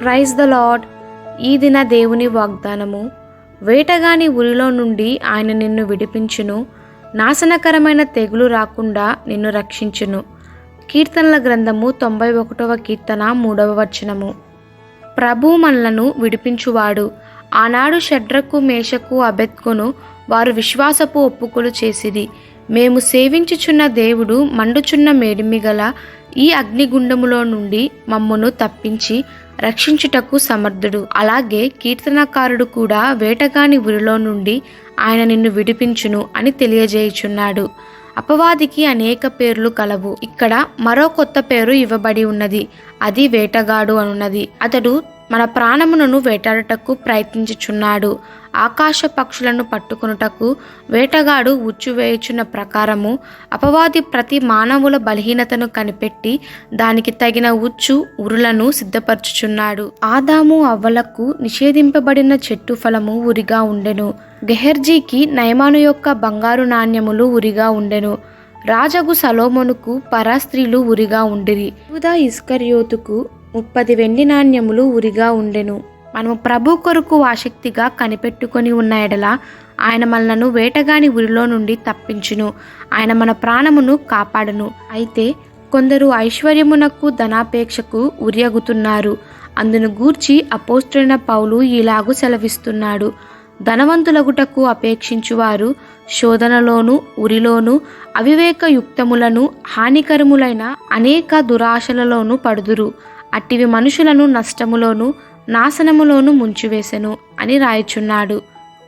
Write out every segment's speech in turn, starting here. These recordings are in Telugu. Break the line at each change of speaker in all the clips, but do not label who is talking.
ప్రైజ్ ద లాడ్ ఈ దిన దేవుని వాగ్దానము. వేటగాని ఉరిలో నుండి ఆయన నిన్ను విడిపించును. నాశనకరమైన తెగులు రాకుండా నిన్ను రక్షించును. కీర్తనల గ్రంథము తొంభై ఒకటవ కీర్తన మూడవ వచనము. ప్రభు మనలను విడిపించువాడు. ఆనాడు షడ్రకు మేషకు అబెత్కును వారు విశ్వాసపు ఒప్పుకులు చేసిరి. మేము సేవించుచున్న దేవుడు మండుచున్న మేడిమి గల ఈ అగ్నిగుండములో నుండి మమ్మను తప్పించి రక్షించుటకు సమర్థుడు. అలాగే కీర్తనకారుడు కూడా వేటగాని ఉరిలో నుండి ఆయన నిన్ను విడిపించును అని తెలియజేయుచున్నాడు. అపవాదికి అనేక పేర్లు కలవు. ఇక్కడ మరో కొత్త పేరు ఇవ్వబడి ఉన్నది. అది వేటగాడు అనున్నది. అతడు మన ప్రాణములను వేటాడుటకు ప్రయత్నించుచున్నాడు. ఆకాశ పక్షులను పట్టుకొనుటకు వేటగాడు ఉచ్చువేయుచున్న ప్రకారము అపవాది ప్రతి మానవుల బలహీనతను కనిపెట్టి దానికి తగిన ఉచ్చు ఉరులను సిద్ధపరచుచున్నాడు. ఆదాము అవ్వలకు నిషేధింపబడిన చెట్టు ఫలము ఉరిగా ఉండెను. గెహర్జీకి నయమాను యొక్క బంగారు నాణ్యములు ఉరిగా ఉండెను. రాజగు సలోమోనుకు పరాస్త్రీలు ఉరిగా ఉండిరి. యూదా ఇస్కర్యోతుకు ముప్పది వెండి నాణ్యములు ఉరిగా ఉండెను. మనము ప్రభు కొరకు ఆసక్తిగా కనిపెట్టుకొని ఉన్న ఎడల ఆయన మనలను వేటగాని ఉరిలో నుండి తప్పించును. ఆయన మన ప్రాణమును కాపాడును. అయితే కొందరు ఐశ్వర్యమునకు ధనాపేక్షకు ఉరియగుతున్నారు. అందును గూర్చి అపోస్తున్న పౌలు ఇలాగు సెలవిస్తున్నాడు. ధనవంతులగుటకు అపేక్షించువారు శోధనలోను ఉరిలోను అవివేక యుక్తములను హానికరములైన అనేక దురాశలలోనూ పడుదురు. అట్టివి మనుషులను నష్టములోను నాశనములోను ముంచివేసెను అని రాయుచున్నాడు.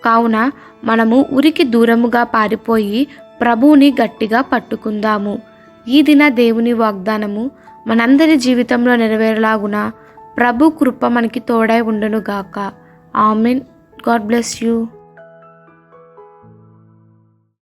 కావున మనము ఉరికి దూరముగా పారిపోయి ప్రభువుని గట్టిగా పట్టుకుందాము. ఈ దిన దేవుని వాగ్దానము మనందరి జీవితంలో నెరవేరలాగున ప్రభు కృప మనకి తోడై ఉండునుగాక. ఆమెన్. God bless you.